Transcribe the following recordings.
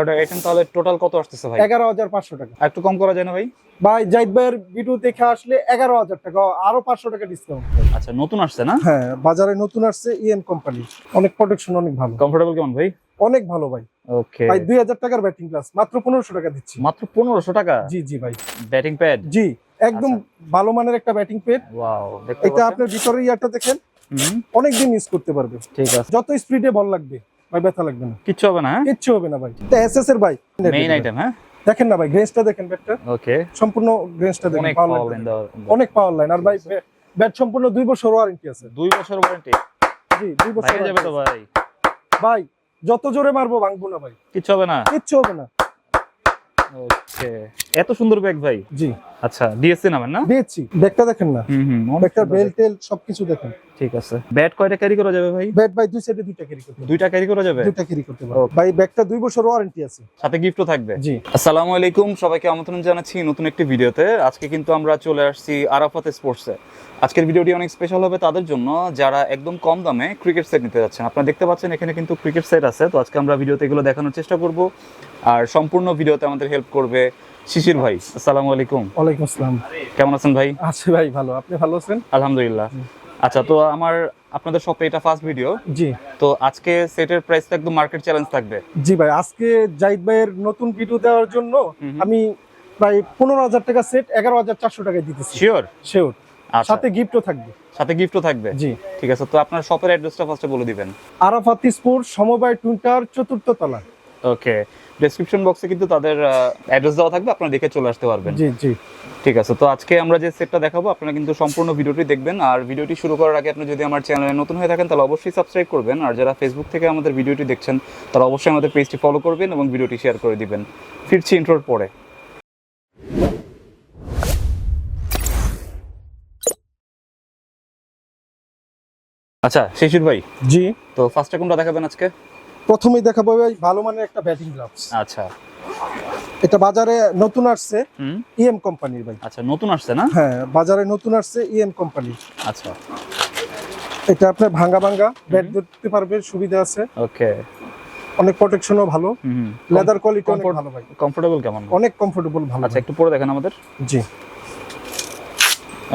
এগারোটা আইটেম তাহলে টোটাল কত আসতেছে ভাই? এগারো হাজার পাঁচশো টাকা। একটু কম করা যায় না ভাই? ভাই জাহিদ ভাইয়ের ভিডিও দেখে আসলে এগারো হাজার টাকা আরও পাঁচশো টাকা ডিসকাউন্ট আচ্ছা নতুন আসছে না? হ্যাঁ বাজারে নতুন আসছে ইএম কোম্পানি অনেক প্রোটেকশন অনেক ভালো। কমফোর্টেবল কেমন ভাই? অনেক ভালো ভাই। ওকে ভাই দুই হাজার টাকার ব্যাটিং ক্লাস মাত্র পনেরোশো টাকা দিচ্ছি। মাত্র পনেরোশো টাকা? জি জি ভাই। ব্যাটিং প্যাড জি একদম ভালো মানের একটা ব্যাটিং পেড ওয়াও এটা আপনার ভিতরের ইয়ারটা দেখেন। অনেক দিন ইউজ করতে পারবে। ঠিক আছে। যত স্পিডে বল লাগবে। ভাই ব্যথা লাগবে না। কিচ্ছু হবে না কিচ্ছু হবে না ভাই। এসএস এর ভাই। মেইন আইটেম হ্যাঁ? দেখেন না ভাই গ্রেন্সটা দেখেন ব্যাটটা ওকে সম্পূর্ণ গ্রেন্সটা দেখেন অনেক পাওয়ার লাইন অনেক পাওয়ার লাইন আর ভাই ব্যাট সম্পূর্ণ দুই বছর ওয়ারেন্টি আছে। দুই বছর ওয়ারেন্টি জি দুই বছর বাইরে যাবে তো ভাই? ভাই যত জোরে মারবো ভাঙবো না ভাই। কিচ্ছু হবে না? কিচ্ছু হবে না। ওকে এত সুন্দর ব্যাগ ভাই? জি। আচ্ছা ডিএসসি নামেন না? দিয়েছি। ব্যাগটা দেখেন না। হুম হুম ব্যাগটার সুন্দর বেল টেল সবকিছু দেখেন। ঠিক আছে। ব্যাট কয়টা ক্যারি করা যাবে ভাই? ব্যাট ভাই দুই সাইডে দুইটা ক্যারি করতে দুইটা ক্যারি করা যাবে? দুইটা ক্যারি করতে পারবে। ভাই ব্যাগটা দুই বছর ওয়ারেন্টি আছে। সাথে গিফটও থাকবে? জি। আসসালামু আলাইকুম সবাইকে আমন্ত্রণ জানাচ্ছি নতুন একটি ভিডিওতে। আজকে কিন্তু আমরা চলে আসছি আরাফাত স্পোর্টসে আজকের ভিডিওটি অনেক স্পেশাল হবে তাদের জন্য। যারা একদম কম দামে ক্রিকেট সেট নিতে যাচ্ছেন আপনারা দেখতে পাচ্ছেন এখানে কিন্তু ক্রিকেট সেট আছে। তো আজকে আমরা ভিডিওতে এগুলো দেখানোর চেষ্টা করব। আর সম্পূর্ণ ভিডিওতে আমাদের হেল্প করবে শিশির ভাই। আসসালামু আলাইকুম। ওয়ালাইকুম আসসালাম। কেমন আছেন ভাই? আছে ভাই ভালো। আপনি ভালো আছেন? আলহামদুলিল্লাহ। আচ্ছা তো আমার আপনাদের শপে এটা ফার্স্ট ভিডিও জি। তো আজকে সেটের প্রাইসটা একদম মার্কেট চ্যালেঞ্জ থাকবে। জি ভাই আজকে জাহিদ ভাইয়ের নতুন ভিডিও দেওয়ার জন্য আমি প্রায় পনেরো হাজার টাকা সেট এগারো হাজার চারশো টাকায় দিতেছি। শিওর শিওর আচ্ছা। সাথে গিফটও থাকবে। সাথে গিফটও থাকবে? জি। ঠিক আছে তো আপনার শপের অ্যাড্রেসটা ফার্স্টে বলে দিবেন। আরাফাত স্পোর্ট সমবায় টুইটার চতুর্থ তলা। ওকে ডেসক্রিপশন বক্সে কিন্তু তাদের অ্যাড্রেস দেওয়া থাকবে আপনারা দেখে চলে আসতে পারবেন। জি জি। ঠিক আছে তো আজকে আমরা যে সেটটা দেখাবো আপনারা কিন্তু সম্পূর্ণ ভিডিওটি দেখবেন। আর ভিডিওটি শুরু করার আগে আপনি যদি আমার চ্যানেলে নতুন হয়ে থাকেন তাহলে অবশ্যই সাবস্ক্রাইব করবেন। আর যারা ফেসবুক থেকে আমাদের ভিডিওটি দেখছেন তারা অবশ্যই আমাদের পেজটি ফলো করবেন এবং ভিডিওটি শেয়ার করে দিবেন। ফিরছি ইন্ট্রোর পরে। আচ্ছা শিশির ভাই। জি। তো ফার্স্টে কোনটা দেখাবেন আজকে? প্রথমেই দেখাবো ভাই ভালো মানের একটা ব্যাটিং গ্লাভস আচ্ছা। এটা বাজারে নতুন আসছে ইএম কোম্পানির ভাই। আচ্ছা নতুন আসছে না? হ্যাঁ বাজারে নতুন আসছে ইএম কোম্পানি আচ্ছা। এটা আপনার ভাঙ্গা ভাঙ্গা ব্যাট ধরতে পারবে সুবিধা আছে। ওকে। অনেক প্রোটেকশনও ভালো। লেদার কোয়ালিটি অনেক ভালো ভাই। কমফোর্টেবল কেমন? অনেক কমফোর্টেবল ভালো আচ্ছা একটু পরে দেখেন আমাদের। জি?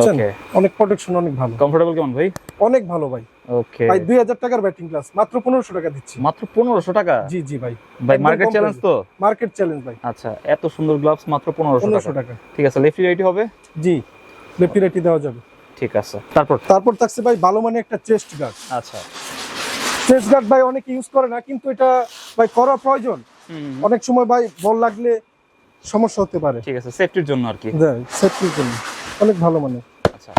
ওকে। অনেক প্রোটেকশন অনেক ভালো। কমফোর্টেবল কেমন ভাই? অনেক ভালো ভাই। ওকে ভাই দুই হাজার টাকার ব্যাটিং ক্লাস মাত্র পনেরোশো টাকা দিচ্ছি। মাত্র পনেরোশো টাকা? জি জি ভাই। ভাই মার্কেট চ্যালেঞ্জ তো? মার্কেট চ্যালেঞ্জ ভাই। আচ্ছা এত সুন্দর গ্লাভস মাত্র পনেরোশো পনেরোশো টাকা। টাকা ঠিক আছে লেফটি রাইটি হবে? জি লেফটি রাইটি দেওয়া যাবে। ঠিক আছে তারপর? তারপর থাকছে ভাই ভালো মানে একটা চেস্ট গার্ড আচ্ছা। চেস্ট গার্ড ভাই অনেকে ইউজ করে না কিন্তু এটা ভাই করা প্রয়োজন। অনেক সময় ভাই বল লাগলে সমস্যা হতে পারে। ঠিক আছে সেফটির জন্য আর কি। সেফটির জন্য। অনেক ভালো মানে। আচ্ছা।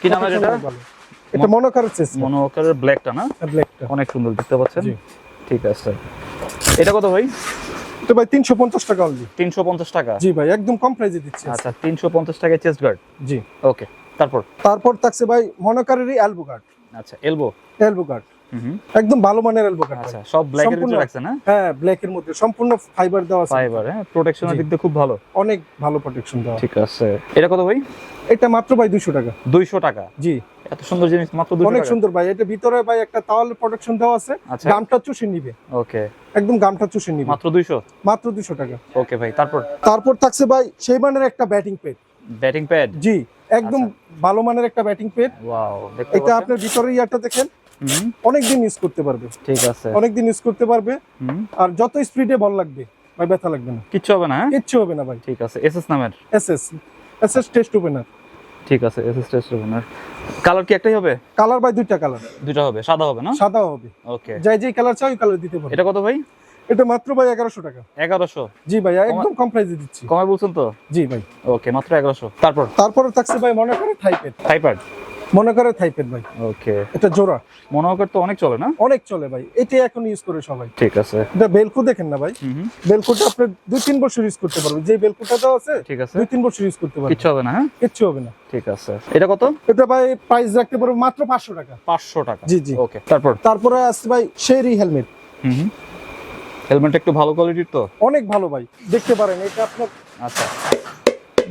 কি নাম এটা এটা মনোকারের চেস মনোকারের ব্ল্যাকটা না? ব্ল্যাকটা অনেক সুন্দর দেখতে পাচ্ছেন? জি। ঠিক আছে। এটা কত ভাই? তো ভাই তিনশো পঞ্চাশ টাকা অনলি তিনশো পঞ্চাশ টাকা? জি ভাই একদম কম প্রাইসে দিচ্ছি। আচ্ছা তিনশো পঞ্চাশ টাকায় চেস্ট গার্ড জি। ওকে তারপর? তারপর থাকছে ভাই মনোকারেরই এলবো গার্ড আচ্ছা এলবো এলবো গার্ড একদম ভালো মানের এলবো গার্ড আচ্ছা সব ব্ল্যাকের সম্পূর্ণ- ভিতরে রাখছে না? হ্যাঁ ব্ল্যাক এর মধ্যে। সম্পূর্ণ ফাইবার দেওয়া আছে। ফাইবার হ্যাঁ প্রোটেকশনের দিক দিয়ে খুব ভালো। অনেক ভালো প্রোটেকশন দেওয়া। ঠিক আছে। এটা কত ভাই? এটা মাত্র ভাই দুইশো টাকা। দুইশো টাকা? জি। এত সুন্দর জিনিস মাত্র দুইশো অনেক সুন্দর ভাই। এটা ভিতরে ভাই একটা তাওয়াল প্রোটেকশন দেওয়া আছে। আচ্ছা। গামটা চুষে নিবে। ওকে। একদম গামটা চুষে নিবে। মাত্র দুইশো? মাত্র দুশো টাকা। ওকে ভাই তারপর? তারপর থাকছে ভাই সেই মানের একটা ব্যাটিং পেড ব্যাটিং প্যাড জি একদম ভালো মানের একটা ব্যাটিং পেড ওয়াও এটা আপনার ভিতরের ইয়ারটা দেখেন। হুম, অনেক দিন ইউজ করতে পারবে। ঠিক আছে। অনেক দিন ইউজ করতে পারবে। আর যত স্পিডে বল লাগবে ভাই ব্যথা লাগবে না। কিচ্ছু হবে না হ্যাঁ? কিচ্ছু হবে না ভাই। ঠিক আছে। এসএস নামের? এসএস এসএস টেস্ট ওপেনার ঠিক আছে এসএস টেস্ট ওপেনার কালার কি একটাই হবে? কালার ভাই দুইটা কালার দুইটা হবে সাদা হবে না? সাদা হবে। ওকে যাই যেই কালার চাই ওই কালার দিতে পারবে। এটা কত ভাই? এটা মাত্র ভাই এগারোশো টাকা। এগারোশো? জি ভাই একদম কম প্রাইসে দিচ্ছি। কমে বলছেন তো? জি ভাই। ওকে মাত্র এগারোশো। তারপর? তারপর থাকছে ভাই মনে করে থাইপেড থাইপ্যাড মনে করে থাইপেড ভাই। ওকে এটা জোড়া। মনোকার তো অনেক চলে না? অনেক চলে ভাই। এটাই এখন ইউজ করে সবাই। ঠিক আছে। এটা বেলকু দেখেন না ভাই? বেলকুটা আপনি দুই তিন বছর ইউজ করতে পারবেন। যে বেলকুটা দেওয়া আছে ঠিক আছে। দুই তিন বছর ইউজ করতে পারবেন। কিচ্ছু হবে না হ্যাঁ? কিচ্ছু হবে না। ঠিক আছে। এটা কত? এটা ভাই প্রাইস রাখতে পারব মাত্র পাঁচশো টাকা। পাঁচশো টাকা। জি জি। ওকে তারপর? তারপরে আসছে ভাই শেরি হেলমেট হুম হেলমেট একটু ভালো কোয়ালিটির তো? অনেক ভালো ভাই। দেখতে পারেন এটা আপনার আচ্ছা।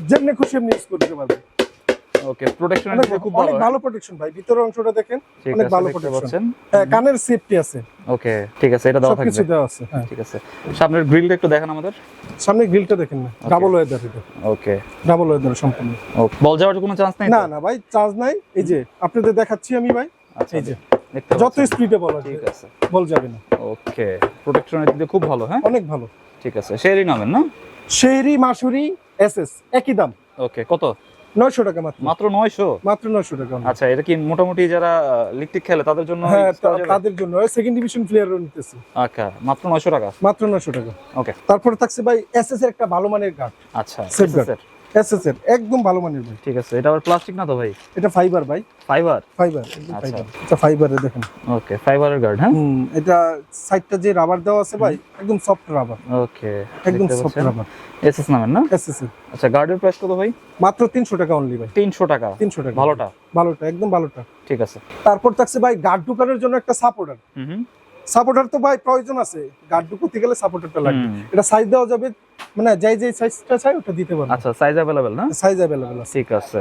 যেমনি খুশি এমনি ইউজ করতে পারবেন। ওকে প্রোটেকশন খুব ভালো ভালো প্রোটেকশন ভাই। ভিতরের অংশটা দেখেন অনেক ভালো। পাচ্ছেন। হ্যাঁ, কানের সেফটি আছে। ওকে ঠিক আছে এটা সবকিছু থাকবে। দেওয়া আছে হ্যাঁ। ঠিক আছে। সামনের গ্রিলটা একটু দেখান আমাদের। সামনে গ্রিলটা দেখেন না ডাবল ওয়েদার এটা। ওকে ডাবল ওয়েদার সম্পূর্ণ। বল যাওয়ার কোনো চান্স নেই? না না ভাই চার্জ নাই। এই যে আপনাদের দেখাচ্ছি আমি ভাই। আচ্ছা এই যে যত স্পিডে বলা ঠিক আছে। বল যাবে না। ওকে প্রোটেকশনের দিক দিয়ে খুব ভালো হ্যাঁ? অনেক ভালো। ঠিক আছে শেয়ারই নামেন না? শেরি মাসুরি এসএস একই দাম। ওকে কত? নয়শো টাকা মাত্র। মাত্র নয়শো? মাত্র নয়শো টাকা আচ্ছা এটা কি মোটামুটি যারা লিকটিক খেলে তাদের জন্য হ্যাঁ? তাদের জন্য। সেকেন্ড ডিভিশন প্লেয়ারও নিতেছি। আচ্ছা মাত্র নয়শো টাকা? মাত্র নয়শো টাকা। ওকে তারপরে থাকছে ভাই এসএস এর একটা ভালো মানের গার্ড আচ্ছা সেফ SSR এসএস এর একদম ভালো মানের ভাই। ঠিক আছে এটা আবার প্লাস্টিক না তো ভাই? এটা ফাইবার ভাই। ফাইবার ফাইবার আচ্ছা। এটা ফাইবারে দেখেন। ওকে ফাইবারের গার্ড হ্যাঁ? হুম এটা সাইডটা যে রাবার দেওয়া আছে ভাই একদম সফট রাবার ওকে একদম সফট রাবার এসএস নামেন না? এসএস আচ্ছা গার্ডের প্রাইস কত ভাই? মাত্র তিনশো টাকা অনলি ভাই। তিনশো টাকা। তিনশো টাকা। ভালোটা? ভালোটা একদম ভালোটা। ঠিক আছে। তারপর থাকছে ভাই গার্ড ঢুকানোর জন্য একটা সাপোর্টার হুম হুম। সাপোর্টার তো ভাই প্রয়োজন আছে। গার্ড ঢুকতে গেলে সাপোর্টারটা লাগবে। এটা সাইজ দেওয়া যাবে মানে যাই যাই সাইজটা চাই ওটা দিতে পারবে। আচ্ছা সাইজ অ্যাভেলেবেল না? সাইজ অ্যাভেলেবল আছে। ঠিক আছে।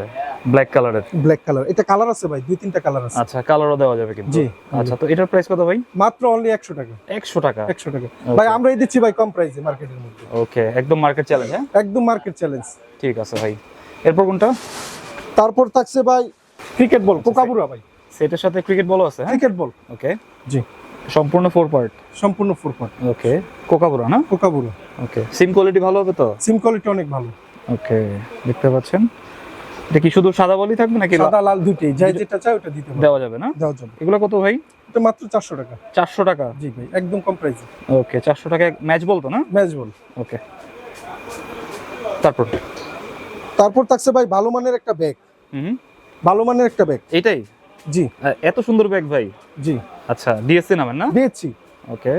ব্ল্যাক কালারের ব্ল্যাক কালার এটা কালার আছে ভাই দুই তিনটা কালার আছে। আচ্ছা কালারও দেওয়া যাবে কিন্তু। জি। আচ্ছা তো এটার প্রাইস কত ভাই? মাত্র অনলি একশো টাকা। একশো টাকা? একশো টাকা। ভাই আমরাই দিচ্ছি ভাই কম প্রাইসে মার্কেটের মধ্যে। ওকে একদম মার্কেট চ্যালেঞ্জ হ্যাঁ? একদম মার্কেট চ্যালেঞ্জ ঠিক আছে ভাই। এরপর কোনটা? তারপর থাকছে ভাই ক্রিকেট বল কোকাবুরা ভাই। সেটার সাথে ক্রিকেট বলও আছে হ্যাঁ? ক্রিকেট বল ওকে জি। সম্পূর্ণ ফোর পার্ট সম্পূর্ণ ফোর পার্ট ওকে কোকাপুরা না? কোকাবুরা। ওকে সিম কোয়ালিটি ভালো হবে তো? সিম কোয়ালিটি অনেক ভালো। ওকে দেখতে পাচ্ছেন। এটা কি শুধু সাদা বলই থাকবে নাকি সাদা লাল দুইটাই যাই যেটা চাই ওটা দিতে দেওয়া যাবে না? দেওয়া যাবে। এগুলো কত ভাই? এটা মাত্র চারশো টাকা। চারশো টাকা? জি ভাই একদম কম প্রাইসে ওকে চারশো টাকা ম্যাচ বলতো না? ম্যাচ বল ওকে তারপর? তারপর থাকছে ভাই ভালো মানের একটা ব্যাগ হুম ভালো মানের একটা ব্যাগ এটাই জি। এত সুন্দর ব্যাগ ভাই? জি। আচ্ছা ডিএসসি নামেন না? দিয়েছি ওকে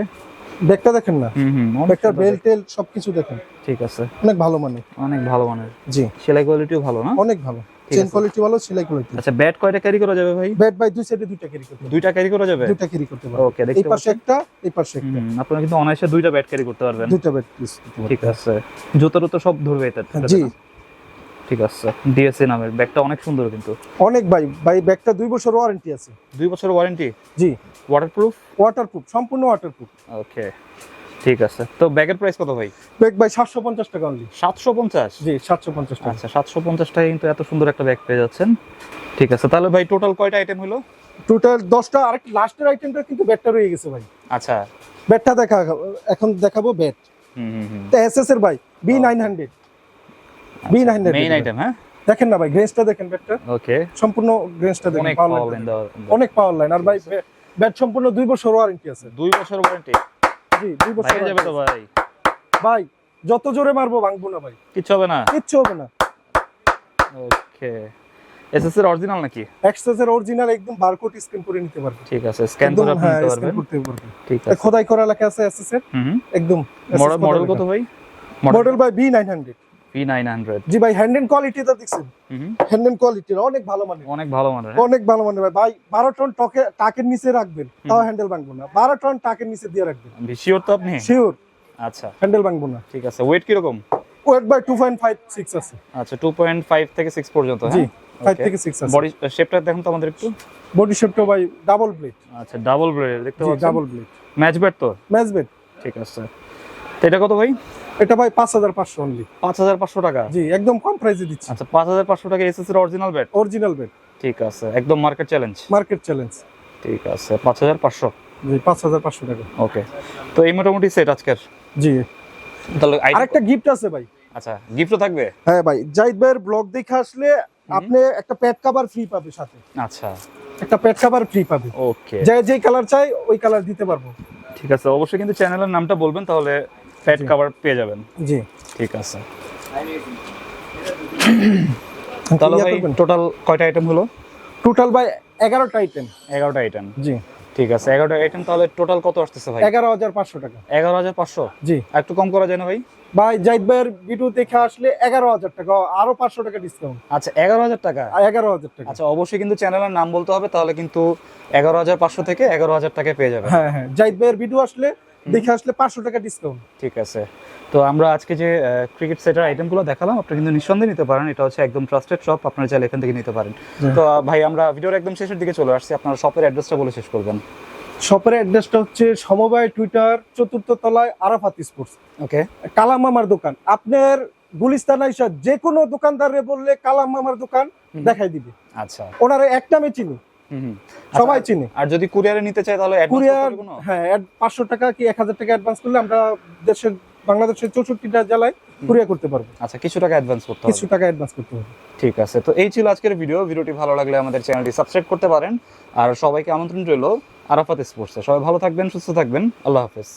ব্যাগটা দেখেন না? ব্যাগটার সুন্দর। টেল সবকিছু দেখেন। ঠিক আছে। অনেক ভালো মানের। অনেক ভালো মানের। জি। সেলাই কোয়ালিটিও ভালো না? অনেক ভালো। চেন কোয়ালিটি ভালো সেলাই কোয়ালিটি আচ্ছা ব্যাট কয়টা ক্যারি করা যাবে ভাই? ব্যাট ভাই দুই সাইডে দুইটা ক্যারি করতে দুইটা ক্যারি করা যাবে? দুইটা ক্যারি করতে পারবে। ওকে এই দেখতে পাশে একটা এই পাশে একটা। আপনারা কিন্তু অনায়াসে দুইটা ব্যাট ক্যারি করতে পারবেন। দুইটা ব্যাট ঠিক আছে। জুতো টুতো সব ধরবে এটা জি। ঠিক আছে। ডিএসসি নামের ব্যাগটা অনেক সুন্দর কিন্তু। অনেক ভাই ভাই ব্যাগটা দুই বছর ওয়ারেন্টি আছে। দুই বছর ওয়ারেন্টি জি। ওয়াটারপ্রুফ ওয়াটারপ্রুফ সম্পূর্ণ ওয়াটারপ্রুফ ওকে ঠিক আছে। তো ব্যাগের প্রাইস কত ভাই? ব্যাগ ভাই সাতশো পঞ্চাশ টাকা অনলি সাতশো পঞ্চাশ? জি সাতশো পঞ্চাশ টাকা। আচ্ছা সাতশো পঞ্চাশ টাকায় কিন্তু এত সুন্দর একটা ব্যাগ পেয়ে যাচ্ছেন। ঠিক আছে তাহলে ভাই টোটাল কয়টা আইটেম হলো? টোটাল দশটা আরেকটা লাস্টের আইটেমটা কিন্তু ব্যাটটা রয়ে গেছে ভাই। আচ্ছা। ব্যাটটা দেখা এখন দেখাবো ব্যাট হুম হুম এটা এসএস এর ভাই B nine hundred B main item হ্যাঁ? দেখেন না ভাই গ্রেসটা দেখেন ব্যাটটা ওকে সম্পূর্ণ গ্রেসটা দেখেন অনেক পাওয়ার লাইন। অনেক পাওয়ার লাইন আর ভাই ব্যাট সম্পূর্ণ দুই বছর ওয়ারেন্টি আছে। দুই বছর ওয়ারেন্টি জি দুই বছর যাবে তো ভাই। ভাই যত জোরে মারবো ভাঙবো না ভাই। কিচ্ছু হবে না? কিচ্ছু হবে না। ওকে এসএস এর অরিজিনাল নাকি? এক্সেস এর অরিজিনাল একদম বারকোড স্ক্যান করে নিতে পারবে ঠিক আছে স্ক্যান করে আপনি নিতে পারবেন। ঠিক আছে। খোদাই করা লেখা আছে এসএস এর? একদম। মডেল মডেল কত ভাই? মডেল ভাই বি জি ভাই হ্যান্ড এন্ড কোয়ালিটি দেখছেন? হ্যান্ড এন্ড কোয়ালিটি অনেক ভালো অনেক ভালো মানের? অনেক ভালো ভাই। ভাই বারো টন টকে টাকের নিচে রাখবেন তাও হ্যান্ডেল ভাঙবো না। বারো টন টাকের নিচে দিয়ে রাখবেন। শিওর তো আপনি? শিওর আচ্ছা। হ্যান্ডেল ভাঙবো না। ঠিক আছে ওয়েট কীরকম? Weight by two point five six আছে। আচ্ছা টু পয়েন্ট ফাইভ থেকে সিক্স পর্যন্ত জি হ্যাঁ থেকে সিক্স আছে। বডি শেপটা দেখুন তো আমাদের একটু। বডি শেপটা ভাই ডাবল ব্লেড আচ্ছা ডাবল ব্লেড দেখতে পাচ্ছেন? ডাবল ব্লেড ম্যাচ ব্যাট তো? ম্যাচ বেড ঠিক আছে। এটা কত ভাই? এটা ভাই পাঁচ হাজার পাঁচশো অনলি পাঁচ হাজার পাঁচশো টাকা? জি একদম কম প্রাইসে দিচ্ছি। আচ্ছা পাঁচ হাজার পাঁচশো টাকা এসএস এর অরিজিনাল ব্যাট অরিজিনাল বেড ঠিক আছে একদম মার্কেট চ্যালেঞ্জ মার্কেট চ্যালেঞ্জ ঠিক আছে পাঁচ হাজার পাঁচশো? জি পাঁচ হাজার পাঁচশো টাকা। ওকে তো এই মোটামুটি সেট আজকের? জি। তাহলে আরেকটা গিফট আছে ভাই। আচ্ছা গিফটও থাকবে? হ্যাঁ ভাই জাহিদ ভাইয়ের ব্লগ দেখে আসলে আপনি একটা প্যাড কাভার ফ্রি পাবে সাথে। আচ্ছা। একটা প্যাড কাভার ফ্রি পাবে। ওকে যে যে কালার চাই ওই কালার দিতে পারব। ঠিক আছে অবশ্যই কিন্তু চ্যানেলের নামটা বলবেন তাহলে জি। কভার পেয়ে যাবেন। জি। ঠিক আছে। তাহলে ভাই টোটাল কয়টা আইটেম হলো? টোটাল ভাই এগারোটা আইটেম এগারোটা আইটেম জি। ঠিক আছে এগারোটা আইটেম তাহলে টোটাল কত আসতেছে ভাই? এগারো হাজার পাঁচশো টাকা। এগারো হাজার পাঁচশো? জি। একটু কম করা যায় না ভাই? ভাই জাহিদ ভাইয়ের ভিডিও দেখে আসলে এগারো হাজার টাকা আরও পাঁচশো টাকা ডিসকাউন্ট আচ্ছা এগারো হাজার টাকা? এগারো হাজার টাকা। আচ্ছা অবশ্যই কিন্তু চ্যানেলের নাম বলতে হবে তাহলে কিন্তু এগারো হাজার পাঁচশো থেকে এগারো হাজার টাকায় পেয়ে যাবে হ্যাঁ হ্যাঁ। জাহিদ ভাইয়ের ভিডিও আসলে দেখে আসলে পাঁচশো টাকা ডিসকাউন্ট ঠিক আছে। তো আমরা আজকে যে ক্রিকেট সেটার আইটেমগুলো দেখালাম আপনি কিন্তু নিঃসন্দেহে নিতে পারেন। এটা হচ্ছে একদম ট্রাস্টেড শপ আপনারা চাইলে এখান থেকে নিতে পারেন। তো ভাই আমরা ভিডিওর একদম শেষের দিকে চলে আসছি। আপনার শপের অ্যাড্রেসটা বলে শেষ করবেন। শপের অ্যাড্রেসটা হচ্ছে সমবায় টুইটার চতুর্থ তলায় আরাফাত স্পোর্টস ওকে কালাম মামার দোকান। আপনার গুলিস্তান আইসা যে কোনো দোকানদারে বললে কালাম মামার দোকান দেখাই দিবে। আচ্ছা। ওনারা এক নামে চিনি। সবাই চিনি। আর যদি কুরিয়ারে নিতে চাই তাহলে কুরিয়ার হ্যাঁ পাঁচশো টাকা কি এক হাজার টাকা অ্যাডভান্স করলে আমরা দেশের বাংলাদেশের চৌষট্টিটা জেলায় কুরিয়ার করতে পারব। আচ্ছা কিছু টাকা অ্যাডভান্স করতে হবে। কিছু টাকা অ্যাডভান্স করতে হবে। ঠিক আছে তো এই ছিল আজকের ভিডিও ভিডিওটি ভালো লাগলে আমাদের চ্যানেলটি সাবস্ক্রাইব করতে পারেন। আর সবাইকে আমন্ত্রণ রইল আরাফাত স্পোর্টসে সবাই ভালো থাকবেন সুস্থ থাকবেন। আল্লাহ হাফেজ।